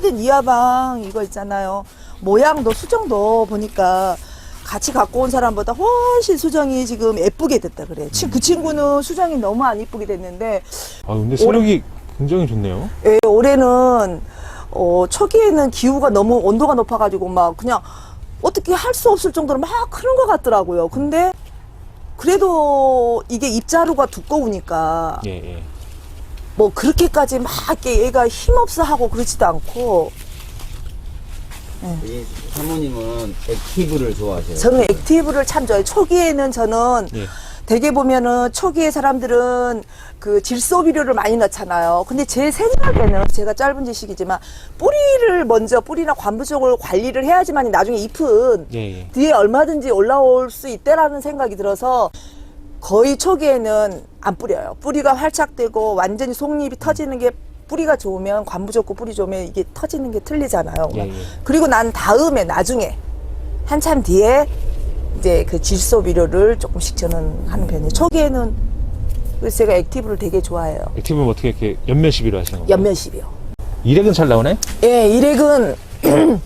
된 이하방 이거 있잖아요. 모양도 수정도 보니까 같이 갖고 온 사람보다 훨씬 수정이 지금 예쁘게 됐다 그래. 치- 그 친구는 수정이 너무 안 예쁘게 됐는데 아 근데 세력이 굉장히 좋네요. 예, 올해는 어, 초기에는 기후가 너무 온도가 높아가지고 막 그냥 어떻게 할 수 없을 정도로 막 크는 것 같더라고요. 근데 그래도 이게 입자루가 두꺼우니까 예, 예. 뭐 그렇게까지 막 이렇게 얘가 힘없어 하고 그러지도 않고 이 사모님은 액티브를 좋아하세요. 저는 액티브를 참 좋아해요. 초기에는 저는 예. 대개 보면은 초기에 사람들은 그 질소 비료를 많이 넣잖아요. 근데 제 생각에는 제가 짧은 지식이지만 뿌리를 먼저 뿌리나 관부 쪽을 관리를 해야지만 나중에 잎은 예, 예. 뒤에 얼마든지 올라올 수 있다라는 생각이 들어서 거의 초기에는 안 뿌려요. 뿌리가 활착되고 완전히 속잎이 터지는 게 뿌리가 좋으면 관부 좋고 뿌리 좋으면 이게 터지는 게 틀리잖아요. 예, 예. 그리고 난 다음에 나중에 한참 뒤에 이제 그 질소 비료를 조금씩 저는 하는 편이에요. 초기에는 그래서 제가 액티브를 되게 좋아해요. 액티브는 어떻게 이렇게 연면 시비로 하시는 거예요? 연면십이요. 일액은 잘 나오네? 예, 일액은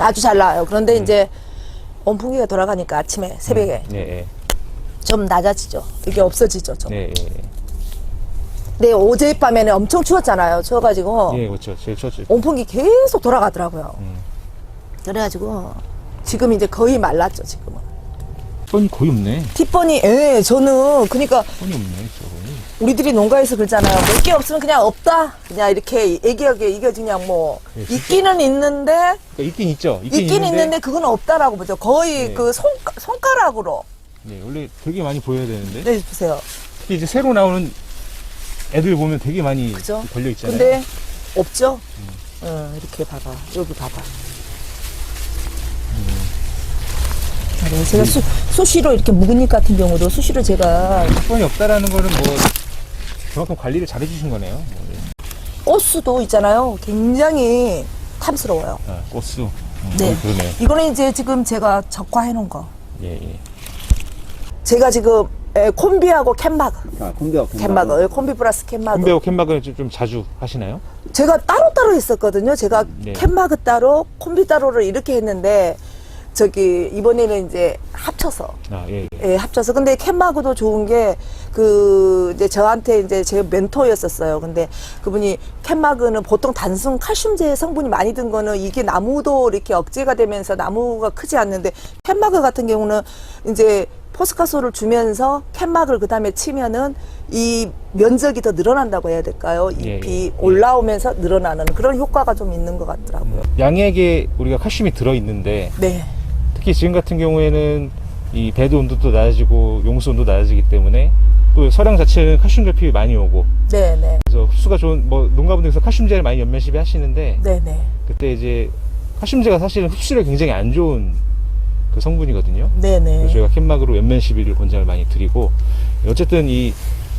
아주 잘 나와요. 그런데 음. 이제 온풍기가 돌아가니까 아침에 새벽에 예, 예. 좀 낮아지죠. 이게 없어지죠. 좀. 예, 예. 네, 어젯밤에는 엄청 추웠잖아요. 추워가지고 예, 그렇죠. 제일 첫 온풍기 계속 돌아가더라고요. 음. 그래가지고 지금 이제 거의 말랐죠. 지금은. 뻔이 거의 없네. 티퍼니, 예, 저는 그러니까 뻔이 없네, 저거. 우리들이 농가에서 그러잖아요. 몇 개 없으면 그냥 없다. 그냥 이렇게 얘기하게 이게 그냥 뭐 예, 있기는 있는데 그러니까 있긴 있죠. 있긴, 있는데, 그건 없다라고 보죠. 거의 네. 그 손, 손가락으로. 네, 원래 되게 많이 보여야 되는데. 네, 보세요. 특히 이제 새로 나오는 애들 보면 되게 많이 그죠? 걸려 있잖아요. 근데 없죠? 음. 어, 이렇게 봐봐. 여기 봐봐. 음. 네, 제가 수, 수시로 이렇게 묵은 잎 같은 경우도 수시로 제가 뻔이 없다라는 거는 뭐 그만큼 관리를 잘 해주신 거네요. 뭐, 예. 옷수도 있잖아요. 굉장히 탐스러워요. 아, 꽃수. 음, 네. 어, 그러네. 이거는 이제 지금 제가 적화해 놓은 거. 예, 예. 제가 지금 에, 콤비하고 캔마그, 아, 콤비와 캔마그, 에, 콤비 플러스 캔마그. 콤베오 캔마그는 좀, 좀 자주 하시나요? 제가 따로따로 했었거든요. 제가 네. 캔마그 따로, 콤비 따로를 이렇게 했는데, 저기, 이번에는 이제 합쳐서, 아, 예, 예. 예, 합쳐서. 근데 캔마그도 좋은 게, 그, 이제 저한테 이제 제 멘토였었어요. 근데 그분이 캔마그는 보통 단순 칼슘제 성분이 많이 든 거는 이게 나무도 이렇게 억제가 되면서 나무가 크지 않는데, 캔마그 같은 경우는 이제 포스카소를 주면서 캔마그를 그 다음에 치면은 이 면적이 더 늘어난다고 해야 될까요? 예, 잎이 예. 올라오면서 늘어나는 그런 효과가 좀 있는 것 같더라고요. 양액에 우리가 칼슘이 들어있는데 네. 특히 지금 같은 경우에는 이 배드 온도도 낮아지고 용수 온도 낮아지기 때문에 또 서량 자체는 칼슘 결핍이 많이 오고 네, 네. 그래서 흡수가 좋은 뭐 농가분들께서 칼슘제를 많이 연면 시비 하시는데 네, 네. 그때 이제 칼슘제가 사실은 흡수력이 굉장히 안 좋은 그 성분이거든요. 네, 그래서 네. 저희가 캔막으로 연면 시비를 권장을 많이 드리고 어쨌든 이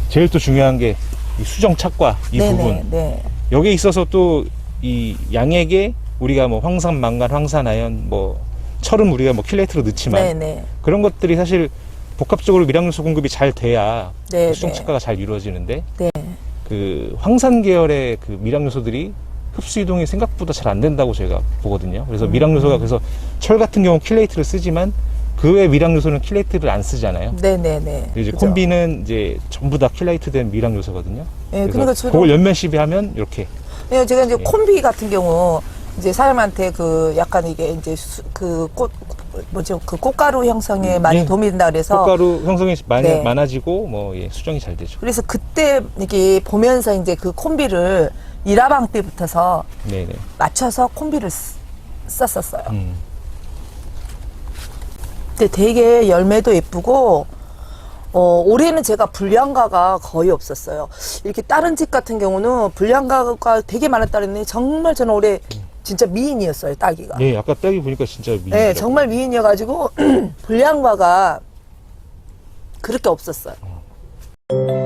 제일 또 중요한 게 이 수정 착과 이 네, 부분 네, 네. 여기에 있어서 또 이 양액에 우리가 뭐 황산, 망간, 황산 아연, 뭐 철은 우리가 뭐 킬레이트로 넣지만 네, 네. 그런 것들이 사실 복합적으로 미량요소 공급이 잘 돼야 네, 수정 네. 착과가 잘 이루어지는데 네. 그 황산 계열의 그 미량 요소들이 흡수 이동이 생각보다 잘 안 된다고 저희가 보거든요. 그래서 음. 미량 요소가 그래서 철 같은 경우 킬레이트를 쓰지만 그 외 미량 요소는 킬레이트를 안 쓰잖아요. 네, 네, 네. 이제 그죠? 콤비는 이제 전부 다 킬레이트 된 미량 요소거든요. 예, 그래서 그러니까 저도 그걸 연면 시비하면 이렇게 예, 제가 이제 예. 콤비 같은 경우 이제 사람한테 그 약간 이게 이제 그꽃 뭐죠 그 꽃가루 형성에 많이 예. 도움이 된다 그래서 꽃가루 형성이 많이 네. 많아지고 뭐 예, 수정이 잘 되죠. 그래서 그때 이게 보면서 이제 그 콤비를 일화방 때부터서 네네. 맞춰서 콤비를 쓰- 썼었어요. 음. 근데 되게 열매도 예쁘고 어, 올해는 제가 불량가가 거의 없었어요. 이렇게 다른 집 같은 경우는 불량가가 되게 많았다 그랬는데 정말 저는 올해 진짜 미인이었어요 딸기가. 예, 네, 아까 딸기 보니까 진짜 미인. 네, 정말 미인이어가지고 불량과가 그렇게 없었어요. 어.